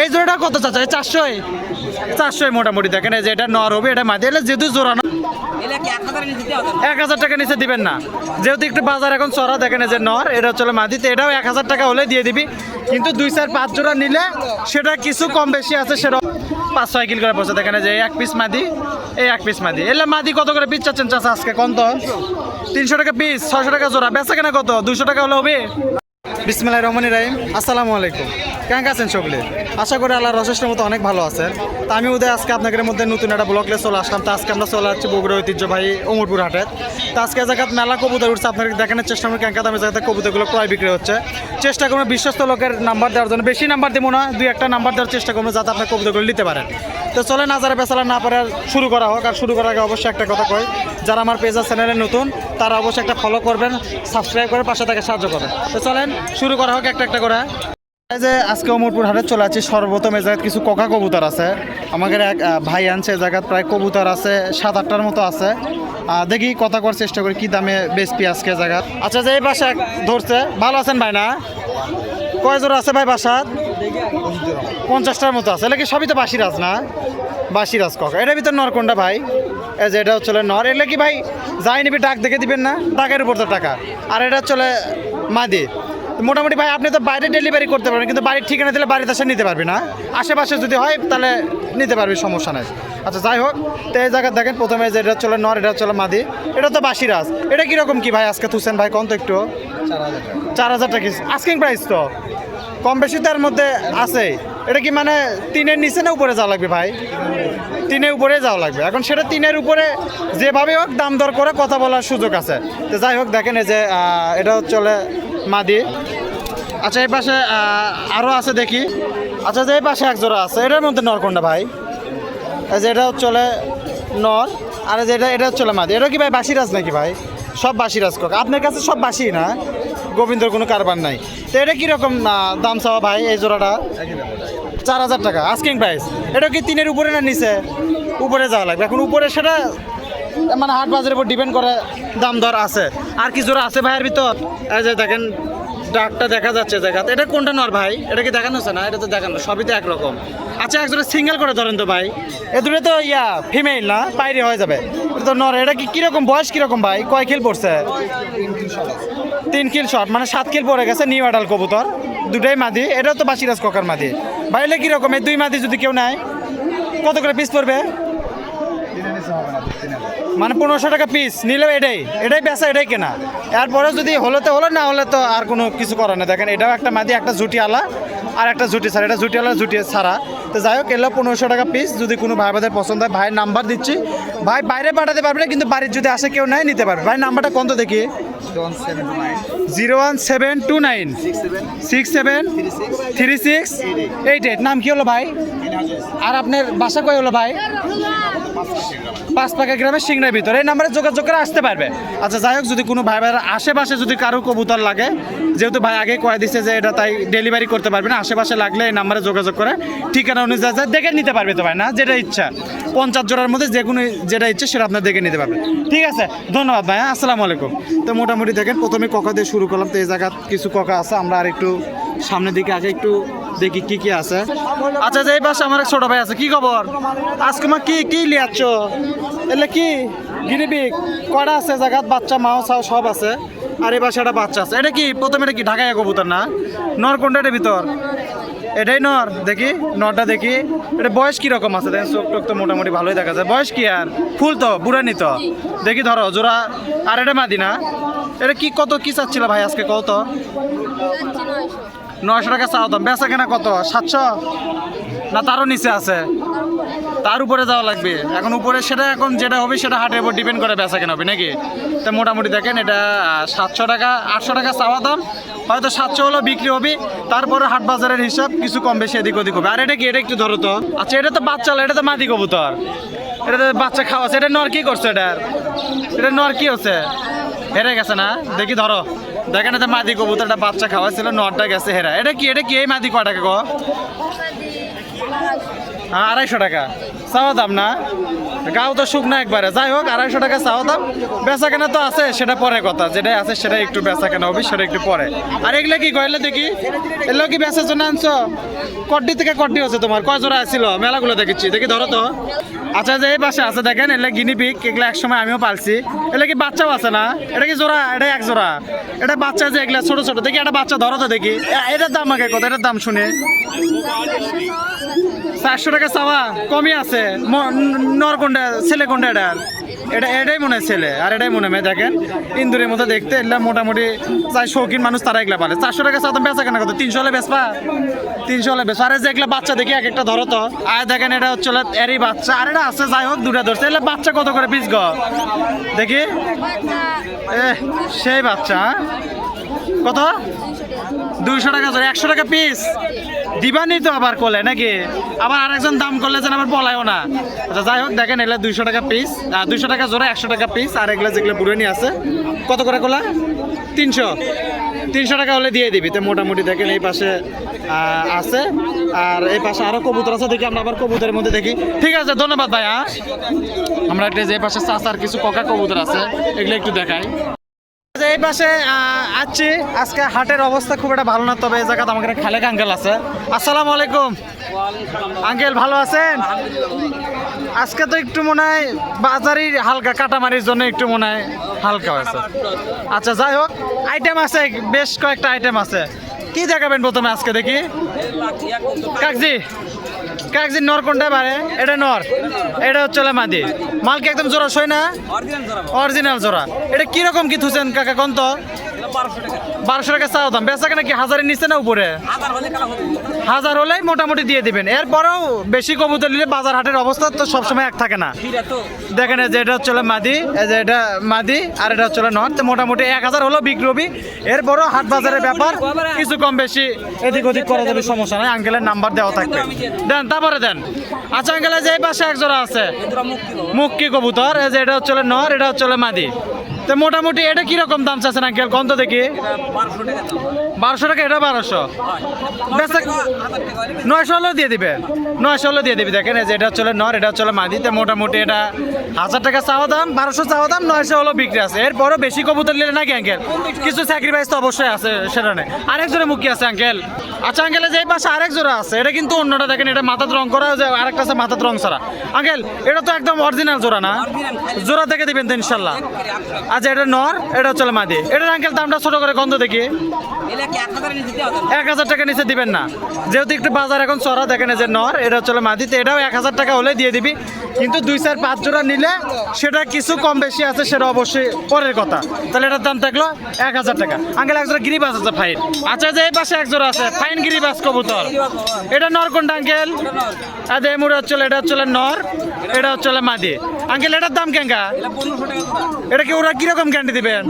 এই জোড়াটা কত চাচা? এই চারশোই চারশোই মোটামুটি দেখেন এই যে এটা নর হবে এটা মাদি এলে যেহেতু জোড়া না এক হাজার টাকা নিচে দিবেন না। যেহেতু একটু বাজার এখন চড়া দেখেন যে নর এটা চলে মাদি তো এটাও এক হাজার টাকা হলে দিয়ে দিবি। কিন্তু দুই চার পাঁচ জোড়া নিলে সেটা কিছু কম বেশি আছে সেটা পাঁচ ছয় কিল করে পড়ছে। দেখেন যে এই এক পিস মাদি এই এক পিস মাদি এলে মাদি কত করে পিস চাচ্ছেন চাচা আজকে? কত তিনশো টাকা পিস ছয়শো টাকা জোড়া বেচা কেনা কত? দুশো টাকা হলে হবে? বিসমিল্লাহ রহমান রাহিম। আসসালামু আলাইকুম। কেমন আছেন সকলে? আশা করি আল্লাহর রসের মতো অনেক ভালো আছেন। তা আমি উদয় আজকে আপনাদের মধ্যে নতুন একটা ব্লকলে চলে আসলাম। তো আজকে আমরা চলে যাচ্ছি বগুড়া ঐতিহ্যবাহী অমরপুর হাটে। তো আজকে জায়গাত মেলা কবুতর উঠছে, আপনাদের দেখানোর চেষ্টা করি কেন দামে জায়গাতে কবুতরগুলো ক্রয় বিক্রি হচ্ছে। চেষ্টা করব বিশ্বস্ত লোকের নাম্বার দেওয়ার জন্য। বেশি নাম্বার দেবো না, দুই একটা নাম্বার দেওয়ার চেষ্টা করব যাতে আপনার কবুতরগুলো নিতে পারেন। তো চলে না যারা বেচালা না পারে শুরু করা হোক। আর শুরু করার আগে অবশ্যই একটা কথা কই, যারা আমার পেজ আর চ্যানেলে নতুন, তারা অবশ্যই একটা ফলো করবেন সাবস্ক্রাইব করে পাশে তাকে সাহায্য করবেন। তো চলেন, শুরু করা হোক একটা একটা করে। যে আজকে অমরপুর হাটে চলে আছি সর্বপ্রথম এ জায়গায় কিছু কোকা কবুতর আছে। আমাদের এক ভাই আনছে, এই জায়গায় প্রায় কবুতর আছে, সাত আটটার মতো আছে। দেখি কথা করার চেষ্টা করি, কি দামে বেচপি আজকে জায়গা আচ্ছা যে এই বাসা ধরছে, ভালো আছেন ভাই না? কয় আছে ভাই বাসাত পঞ্চাশটার মতো আছে এটা কি সবই তো বাসিরাজ না? বাসিরাজ কক। এটার ভিতর নর কোনটা ভাই? এই যে এটা হচ্ছে নর। এলে কি ভাই, যাই নিবি, ডাক দেখে দিবেন না? ডাকের উপর তো টাকা। আর এটা চলে মাদি। মোটামুটি ভাই, আপনি তো বাইরে ডেলিভারি করতে পারবেন, কিন্তু বাড়ির ঠিকানা দিলে বাড়িতে এসে নিতে পারবি না। আশেপাশে যদি হয়, তাহলে নিতে পারবি, সমস্যা নেই। আচ্ছা যাই হোক, তো এই জায়গায় দেখেন, প্রথমে যে এটা চলে নর, এটা চলে মাদি। এটা তো বাসিরাজ। এটা কীরকম কি ভাই আজকে তুসেন ভাই কত একটু? চার হাজার টাকা। আস্কিং প্রাইস তো? কম বেশি তার মধ্যে আছে। এটা কি মানে তিনের নিচে না উপরে যাওয়া লাগবে ভাই? তিনের উপরে যাওয়া লাগবে। এখন সেটা তিনের উপরে যেভাবে হোক, দাম দর করে কথা বলার সুযোগ আছে। তো যাই হোক, দেখেন এই যে এটা চলে মাদি। আচ্ছা এই পাশে আরও আছে দেখি। আচ্ছা যে এই পাশে এক জোড়া আছে, এটার মধ্যে নর কোনটা ভাই? যে এটা চলে নর, আর এই যে এটা এটা চলে মাদি। এটা কি ভাই বাসিরাজ নাকি ভাই? সব বাসিরাজ কক আপনার কাছে সব বাসি না? গোবিন্দর কোনো কারবার নাই। তো এটা কীরকম দাম চাওয়া ভাই এই জোড়াটা? চার হাজার টাকা। আস্কিং প্রাইস এটা কি তিনের উপরে না নিচে? উপরে যাওয়া লাগবে। এখন উপরে সেটা মানে হাট বাজারের উপর ডিপেন্ড করে দাম দর আছে। আর কি জোড়া আছে ভাইয়ের ভিতর? এই যে দেখেন, ডাকটা দেখা যাচ্ছে জায়গাতে। এটা কোনটা নর ভাই? এটা কি দেখানো হচ্ছে না? এটা তো দেখানো, সবই তো একরকম। আচ্ছা একজোড়া সিঙ্গেল করে ধরেন তো ভাই। এ দূরে তো ইয়া ফিমেল না? বাইরে হয়ে যাবে। তো নর, এটা কি কীরকম বয়স কীরকম ভাই? কয় কিল পড়ছে? তিন কিল শট মানে সাত কিল পড়ে গেছে নিউ আডাল কবুতর। দুটাই মাদি, এটাও তো বাসিরাজ ককার মাদি। বাইলে কীরকম? এই দুই মাদি যদি কেউ নেয়, কত করে পিস পড়বে? মানে পনেরোশো টাকা পিস নিলেও এটাই এটাই বেচা, এটাই কেনা। এরপরে যদি হলে তো হলো, না হলে তো আর কোনো কিছু করার নেই। দেখেন, এটাও একটা মাদি, একটা ঝুটি আলা আর একটা জুটি ছাড়া। এটা ঝুটি আলা ঝুটি ছাড়া। তো যাই হোক, এলো পনেরোশো টাকা পিস যদি কোনো ভাই বাদের পছন্দ হয়, ভাইয়ের নাম্বার দিচ্ছি। ভাই বাইরে পাঠাতে পারবে না, কিন্তু বাড়ির যদি আসে, কেউ নেয়, নিতে পারবে। ভাই নাম্বারটা কত দেখি? Zero one seven two nine six seven three six eight eight নাম কি হলো ভাই? আর আপনার বাসা কই হলো ভাই? পাঁচ পাঁচপাকা গ্রামের সিংড়ার ভিতরে। এই নাম্বারে যোগাযোগ করে আসতে পারবে। আচ্ছা যাই হোক, যদি কোনো ভাই ভাইয়ের আশেপাশে যদি কারও কবুতর লাগে, যেহেতু ভাই আগে কয়ে দিচ্ছে যে এটা তাই ডেলিভারি করতে পারবে না, আশেপাশে লাগলে এই নাম্বারে যোগাযোগ করে ঠিকানা অনুযায়ী দেখে নিতে পারবে তো ভাই, না? যেটা ইচ্ছা। পঞ্চাশ জোড়ার মধ্যে যে কোনো যেটা ইচ্ছে সেটা আপনার দেখে নিতে পারবে। ঠিক আছে? ধন্যবাদ ভাই হ্যাঁ? আসসালামু আলাইকুম। তো মোটামুটি দেখেন, প্রথমে ককা দিয়ে শুরু করলাম, তো এই জায়গা কিছু ককা আছে, আমরা আর একটু সামনের দিকে আগে একটু দেখি কি কি আছে। আচ্ছা যে এই পাশে আমার এক ছোট ভাই আছে, কি খবর? আজকে মা কি কি লিয়াচ্ছ? এলে কি? গিরিবি কড়া আছে জায়গাত? বাচ্চা, মাও চাও সব আছে। আর এই পাশে একটা বাচ্চা আছে, এটা কি? প্রথমে এটা কি ঢাকায় কবুতর না? নর ভিতর। এটাই নর দেখি নরটা দেখি। এটা বয়স কি রকম আছে? দেখেন চোখ টোক তো মোটামুটি ভালোই দেখা যায়। বয়স কি আর? ফুল তো বুড়ানি তো। দেখি ধরো জোড়া আর এটা মাদি না? এটা কি কত কি চাচ্ছিল ভাই আজকে? কত? নয়শো। টাকা চাও তো বেচা কেনা কত? সাতশো? না, তারও নিচে আছে। তার উপরে যাওয়া লাগবে। এখন উপরে সেটা, এখন যেটা হবে সেটা হাটের উপর ডিপেন্ড করে বেচা কেনা হবে, নাকি? তা মোটামুটি দেখেন, এটা সাতশো টাকা, আটশো টাকা চাওয়া দাম। হয়তো সাতশো হলো বিক্রি হবে। তারপরে হাট বাজারের হিসাব কিছু কম বেশি এদিক ওদিক হবে। আর এটা কি? এটা একটু ধরো তো। আচ্ছা এটা তো বাচ্চা, এটা তো মাদি কবুতর। এটা তো বাচ্চা খাওয়াছে এটা নর কি করছে এটার? এটা নর কি হচ্ছে? হেরে গেছে না? দেখি ধরো। দেখেন, এটা মাদি কবুতরটা বাচ্চা খাওয়াছিল নরটা গেছে হেরা। এটা কি? এটা কি এই মাদি কয় টাকা গো? আড়াইশো টাকা। চাওয়া দাম না? গাও তো শুকনো একবারে। যাই হোক, আড়াইশো টাকা চাওয়া দাম। বেচা কেনা তো আছে, সেটা পরে কথা। যেটা আছে সেটা একটু বেচা কেনা হবে, সেটা একটু পরে। আর এগুলো কি কইলে দেখি? এগুলো কি বেচার জন্য আনছো? কড্ডি থেকে কড্ডি হচ্ছে তোমার। কয় জোড়া আসছিল মেলাগুলো দেখেছি। দেখি ধরো তো। আচ্ছা যে এই পাশে আছে, দেখেন, এগুলো গিনি পিক। এগুলো এক সময় আমিও পালছি। এগুলো কি বাচ্চাও আছে না? এটা কি জোড়া? এটা এক জোড়া। এটা বাচ্চা যে এগুলো ছোট ছোট। দেখি একটা বাচ্চা, ধরো তো দেখি। এটার দাম আগে কত? এটার দাম শুনে। চারশো টাকা চাওয়া কমই আছে। ম- নর কোনটা, ছেলে কোনটা এটার এটা এটাই মনে হয় ছেলে, আর এটাই মনে হয় দেখেন। ইন্দুরের মতো দেখতে, এগুলা মোটামুটি যাই শৌখিন মানুষ তারা এগুলা পারে চারশো টাকা চাওয়া বেচা কেনা কত তিনশো হলে বেচবা। তিনশো হলে বেচবা। আরে যে এগুলা বাচ্চা দেখি, এক একটা ধরো তো। আর দেখেন, এটা হচ্ছে এরই বাচ্চা। আর এটা আছে, যাই হোক, দুটা ধরছে। এগুলা বাচ্চা কত করে পিস গ? দেখি। সেই বাচ্চা হ্যাঁ? কত? দুইশো টাকা একশো টাকা পিস। দিবানি তো আবার কলে নাকি? আবার আরেকজন দাম করলে যেন আবার বলায়ও না। আচ্ছা যাই হোক, দেখেন, এগুলো দুইশো টাকা পিস দুইশো টাকা জোরে একশো টাকা পিস আর এগুলো যেগুলো বুড়েনি আছে, কত করে কোলা? তিনশো। তিনশো টাকা হলে দিয়ে দিবি। তো মোটামুটি দেখেন, এই পাশে আছে। আর এই পাশে আরও কবুতর আছে, দেখি আমরা আবার কবুতরের মধ্যে দেখি। ঠিক আছে, ধন্যবাদ ভাই হ্যাঁ আমরা একটা যে পাশে চাষার কিছু ককা কবুতর আছে, এগুলো একটু দেখাই। আচ্ছা, এই পাশে আহ, আছি। আজকে হাটের অবস্থা খুব একটা ভালো না তবে এই জায়গাতে একটা খালেক আঙ্কেল আছে। আসসালামু আলাইকুম। আঙ্কেল ভালো আছেন? আজকে তো একটু মনে হয় বাজারি হালকা কাটামারির জন্য একটু মনে হয় হালকা হয়েছে। আচ্ছা যাই হোক আইটেম আছে বেশ কয়েকটা আইটেম আছে। কি দেখাবেন প্রথমে আজকে দেখি? কাকজি কাকজি নর কোনটা বারে? এটা নর। এটা হচ্ছে মাদি। মালকে একদম জোড়া সই না? অরিজিনাল জোড়া। এটা কীরকম কি থুছেন কাকা কোন তো? বারোশো টাকা চাও দাম। বেচা কেনা কি হাজারের নিচে না উপরে? হাজার হলেই মোটামুটি দিয়ে দিবেন। এরপরেও বেশি কবুতর নিলে বাজার হাটের অবস্থা তো সবসময় এক থাকে না। দেখেন যে এটা হচ্ছে মাদি যে এটা মাদি, আর এটা হচ্ছে নর তো মোটামুটি এক হাজার হলো বিক্রি হবি এরপরও হাট বাজারের ব্যাপার, কিছু কম বেশি এদিক ওদিক করা যাবে, সমস্যা নাই। আঙ্কেলের নাম্বার দেওয়া থাকবে। দেন, তারপরে দেন। আচ্ছা আঙ্কেলের যে এই পাশে একজোড়া আছে। মুক্তি কবুতর, এই যে এটা হচ্ছে নর, এটা হচ্ছে মাদি। তো মোটামুটি এটা কীরকম দাম চাচ্ছেন আঙ্কেল? কত দেখি? বারোশো টাকা, এটা বারোশো। নয়শো হলেও দিয়ে দিবে। নয়শো হলেও দিয়ে দিবি। দেখেন যে এটা চলে নর, এটা চলে মাদিতে মোটামুটি এটা হাজার টাকা চাওয়া দাম, বারোশো চাওয়া দাম, নয়শো হলেও বিক্রি আছে। এরপরও বেশি কবুতর নিলে নাকি আঙ্কেল? কিছু স্যাক্রিফাইস তো অবশ্যই আছে সেটা নেই আরেক জোড়া মুখী আছে আঙ্কেল। আচ্ছা আঙ্কেল যে পাশে আরেক জোড়া আছে, এটা কিন্তু অন্যটা দেখেন, এটা মাথাত রং করা যে আরেকটা আছে মাথাত রং ছাড়া। আঙ্কেল, এটা তো একদম অরিজিনাল জোড়া না? জোড়া দেখে দিবেন তো ইনশাল্লাহ। আচ্ছা এটা নর এটা চলে মাদি। এটার আঙ্কেল দামটা ছোট করে গন্ধ দেখি এক হাজার টাকা নিচে দিবেন না। যেহেতু একটু বাজার এখন চড়া দেখেন যে নর এটা হচ্ছে মাদিতে এটাও এক হাজার টাকা হলে দিয়ে দিবি। কিন্তু দুই চার পাঁচ জোড়া নিলে সেটা কিছু কম বেশি আছে সেটা অবশ্যই পরের কথা। তাহলে এটার দাম থাকল এক হাজার টাকা। আঙ্কেল এক জোড়া গিরিবাস আছে ফাইন। আচ্ছা যে এই পাশে এক জোড়া আছে ফাইন গিরিবাস কবুতর। এটা নর কোনটা আঙ্কেল? আচ্ছা এই মুড়ে হচ্ছে এটা হচ্ছে নর এটা হচ্ছে মাদি। আঙ্কেল এটার দাম কেঙ্কা এটা কি ওরা কীরকম গ্যারান্টি দিবেন?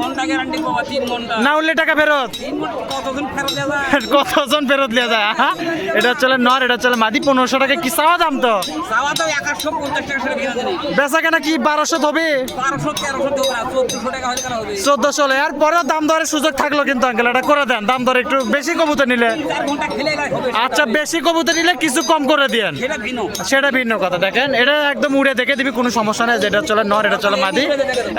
না উঠলে টাকা ফেরত? কতজন ফেরত লিয়া যায়? এটা হচ্ছে নর এটা হচ্ছে মাদি পনেরোশো টাকা কি চাওয়া দাম তো? বেচা কেনা কি বারোশো হবে। চোদ্দশো আর পরেও দাম দরের সুযোগ থাকল কিন্তু আঙ্কেল এটা করে দেন। দাম দর একটু বেশি কবুতর নিলে। আচ্ছা বেশি কবুতর নিলে কিছু কম করে দিয়েন। সেটা ভিন্ন কথা। দেখেন এটা একদম উড়ে দেখে দিবি কোনো সমস্যা নেই। যেটা চলে নর, এটা চলে মাদি।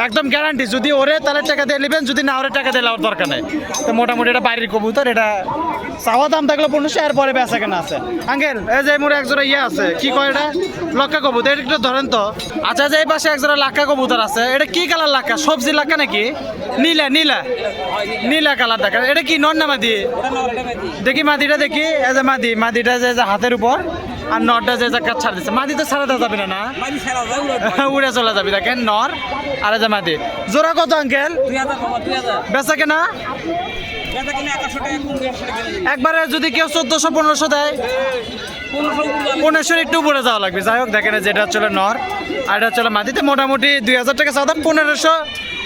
একদম গ্যারান্টি যদি ওরে তাহলে টাকা দিয়ে নেবেন, যদি না ওরে টাকা দিলে ওর দরকার নেই। তো মোটামুটি এটা বাড়ির কবুতর, এটা চাওয়া দাম থাকল পনেরোশো, এরপরে বেচা কেনা আছে। আঙ্কেল, এই যে মোর একজোড়া ইয়ে আছে, কি কয় এটা? লক্কা কবুতর, এটা একটু ধরেন তো। আচ্ছা যে এই পাশে একজোড়া লাক্কা কবুতর আছে, এটা কি কালার লাক্কা? সবজি লাক্কা নাকি? নীলা নীলা। নীলা কালার দেখা। এটা কি নর না মাদি? দেখি মাদিটা দেখি, এই যে মাদি, মাদিটা যে হাতের উপর। আর নরটা যে জায়গা ছাড় দিচ্ছে মাদি তো ছাড়া দেওয়া যাবে না না? উড়ে চলে যাবে। দেখেন নর আর যে মাদি। জোড়া কত আঙ্কেল? বেচা কেনা? একবারে যদি কেউ চোদ্দশো পনেরোশো দেয় পনেরোশোর একটু উপরে যাওয়া লাগবে। যাই হোক দেখেন যেটা হচ্ছে নর আর এটা হচ্ছে মাটিতে মোটামুটি দুই হাজার টাকা দাম। পনেরোশো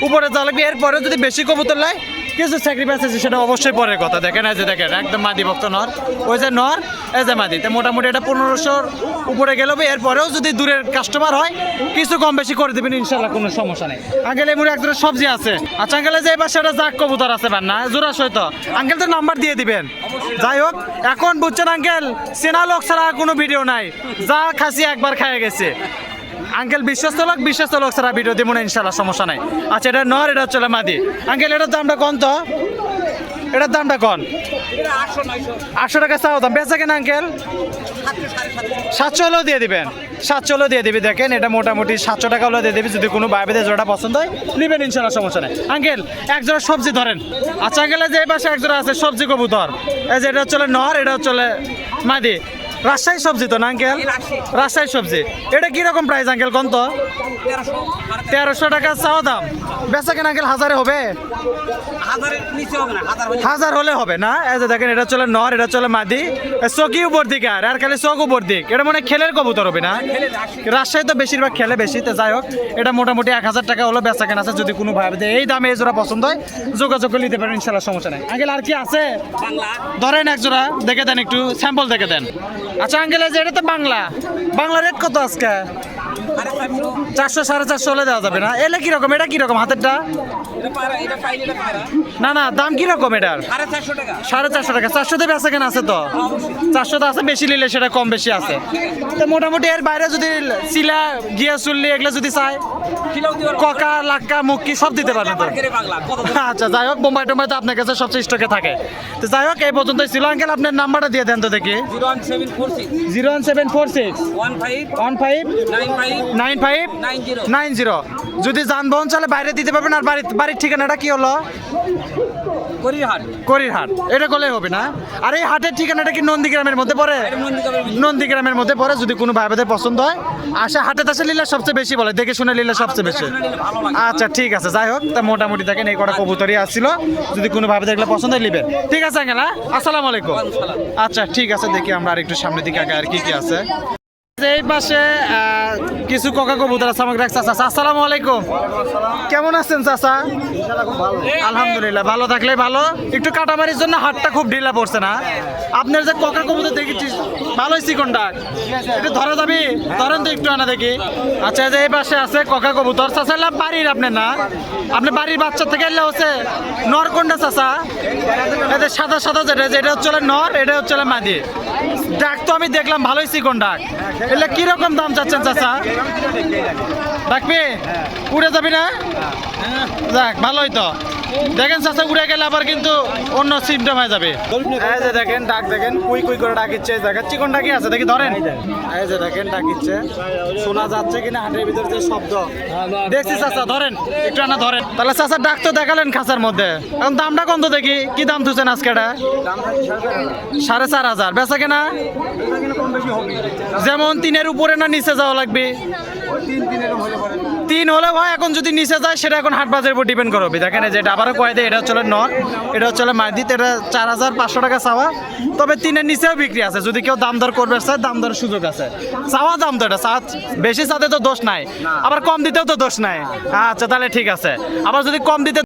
উপরে যাওয়া লাগবে। এরপরে যদি বেশি কবুতর লাই কিছু স্যাক্রিফাইস আছে, সেটা অবশ্যই পরের কথা। দেখেন, এই যে দেখেন, একদম মাদি ভক্ত নর। ওই যে নর, এই যে মাদি। তো মোটামুটি এটা পনেরোশোর উপরে গেল এরপরেও যদি দূরের কাস্টমার হয়, কিছু কম বেশি করে দেবেন ইনশাল্লাহ কোনো সমস্যা নেই। আঙ্কেল এমনি এক ধরনের সবজি আছে। আচ্ছা আঙ্কেলে যে এবার সেটা জাক কবুতর আছে বান না জোড়া সহিত আঙ্কেল, তো নাম্বার দিয়ে দিবেন। যাই হোক, এখন বুঝছেন, আঙ্কেল, চেনা লোক ছাড়া কোনো ভিডিও নাই। যা খাসি একবার খাইয়ে গেছে। আঙ্কেল, বিশ্বস্ত লোক বিশ্বস্ত লোক ছাড়া ভিডিও দিব না ইনশাল্লাহ সমস্যা নাই। আচ্ছা এটা নর, এটা হচ্ছে মাদি আঙ্কেল, এটার দামটা কন তো? এটার দামটা কন? আটশো টাকা চাও দাম। বেচা কেন, আঙ্কেল? সাতশো হলেও দিয়ে দিবেন। সাতশো হলেও দিয়ে দিবি, দেখেন, এটা মোটামুটি সাতশো টাকা হলেও দিয়ে দিবি। যদি কোনো বাইবেদের জোড়া পছন্দ হয়, নেবেন ইনশাল্লাহ সমস্যা নেই। আঙ্কেল, এক জোড়া সবজি ধরেন। আচ্ছা আঙ্কেল যে এই পাশে এক জোড়া আছে সবজি কবুতর। এই যে এটা হচ্ছে নর, এটা হচ্ছে মাদি রাজশাহী সবজি তো না আঙ্কেল? রাজশাহী। সবজি। এটা কীরকম প্রাইস আঙ্কেল কোন তো? তেরোশো টাকা চাওয়া দাম। বেচা কেন আঙ্কেল হাজারে হবে? হাজার হলে। হবে না। এই যে দেখেন এটা চলে নর এটা চলে মাদি। চকি উপর দিকে আর আর খালি চক উপর দিক। এটা মানে খেলের কবুতর হবে না? রাজশাহী। তো বেশিরভাগ খেলে বেশি তো যাই হোক এটা মোটামুটি এক হাজার টাকা হলো বেচা কেনা আছে যদি কোনো ভাবে এই দামে এই জোড়া পছন্দ হয় যোগাযোগ করে নিতে পারেন ইনশাল্লাহ সমস্যা নেই। আঙ্কেল আর কি আছে? ধরেন এক জোড়া দেখে দেন একটু স্যাম্পল দেখে দেন। আচ্ছা আঙ্কেল এটা তো বাংলা। বাংলা রেট কত আজকে? চারশো সাড়ে চারশো হলে দেওয়া যাবে না। এলে কীরকম এটা কীরকম হাতেরটা? না না দাম কীরকম এটার? সাড়ে চারশো টাকা। চারশো দেবে আছে কেন আছে তো? চারশো তো আছে বেশি নিলে সেটা কম বেশি আছে। তো মোটামুটি এর বাইরে যদি চিলা গিয়া চুল্লি এগুলো যদি চাই ককা লাক্কা মুক্কি সব দিতে পারবেন তো? আচ্ছা যাই হোক বোম্বাই টোম্বাই তো আপনার কাছে সবচেয়ে স্টকে থাকে। তো যাই হোক এই পর্যন্তই ছিল আঙ্কেল আপনার নাম্বারটা দিয়ে দেন তো দেখি। Zero one seven four six. Zero one seven four six. One five one five nine five nine zero. যদি যানবাহন চালে বাইরে দিতে পারবেন আর বাড়ির বাড়ির ঠিকানাটা কি হলো? করিরহাট। এটা করলেই হবে না? আর এই হাটের ঠিকানাটা কি নন্দীগ্রামের মধ্যে পড়ে? নন্দীগ্রামের মধ্যে। পড়ে যদি কোনো ভাই বোধের পছন্দ হয়। আসে হাটে তাসে লিলে সবচেয়ে বেশি বলে দেখে শুনে লিলে সবচেয়ে বেশি। আচ্ছা ঠিক আছে যাই হোক তা মোটামুটি দেখেন এই কটা কবুতরই আসছিল। যদি কোনো ভাবে দেখলে পছন্দ হয় নিবেন। ঠিক আছে আঙ্কেল হ্যাঁ? আসসালামু আলাইকুম। আচ্ছা ঠিক আছে দেখি আমরা আর একটু সামনের দিকে আগে আর কি কি আছে। এই পাশে কিছু কোকা কবুতর আছে, আমাকে চাচা। আসসালামু আলাইকুম। কেমন আছেন, চাচা? আলহামদুলিল্লাহ, ভালো থাকলে ভালো। একটু কাটামারির জন্য হাতটা খুব ঢিলা পড়ছে না? আপনার যে কোকা কবুতর দেখেছি ভালোই চিকন ডাক একটু ধরা যাবি? ধরেন তো একটু আনা দেখি। আচ্ছা যে এই পাশে আছে কোকা কবুতর চাচা, এলাম বাড়ির আপনার না? আপনি বাড়ির বাচ্চা থেকে এলে হচ্ছে নর কোনটা, চাচা? এদের সাদা সাদা যেটা যেটা হচ্ছে নর, এটা হচ্ছে মাদি। ডাক তো, আমি দেখলাম ভালোই চিকন ডাক এলে কীরকম দাম চাচ্ছেন চাচা? ডাকবি উড়ে যাবি না? যাক ভালোই তো। দেখেন চাচা উড়ে গেলে আবার কিন্তু অন্য সিমটম হয়ে যাবে। দেখেন ডাক দেখেন, কুই কুই করে ডাক ইচ্ছে দেখেন, চিকন ডাকি আছে, দেখি ধরেন। দেখেন, ডাক ইচ্ছে শোনা যাচ্ছে কিনা, হাটের ভিতরে যে শব্দ। দেখছি চাচা, ধরেন, একটু আনা ধরেন। তাহলে চাচা ডাক তো দেখালেন খাঁচার মধ্যে। এখন দামটা কত দেখি? কি দাম তুলছেন আজকে সাড়ে চার হাজার। বেচা কেনা? যেমন তিনের উপরে না নিচে যাওয়া লাগবে? হলে ভাই, এখন যদি নিচে যায়, সেটা এখন হাট বাজারের উপর ডিপেন্ড করবে দেখেন যে এটা আবারও কয়ে দেয়, এটা হচ্ছে নর, এটা হচ্ছে মার্দিত এটা চার হাজার পাঁচশো টাকা চাওয়া। তবে তিনের নিচেও বিক্রি আছে, যদি কেউ দাম দর করবে চায় দাম দরের সুযোগ আছে। চাওয়া দাম এটা চা বেশি চাতে তো দোষ নাই। আবার কম দিতেও তো দোষ নাই। আচ্ছা তাহলে ঠিক আছে। আবার যদি কম দিতে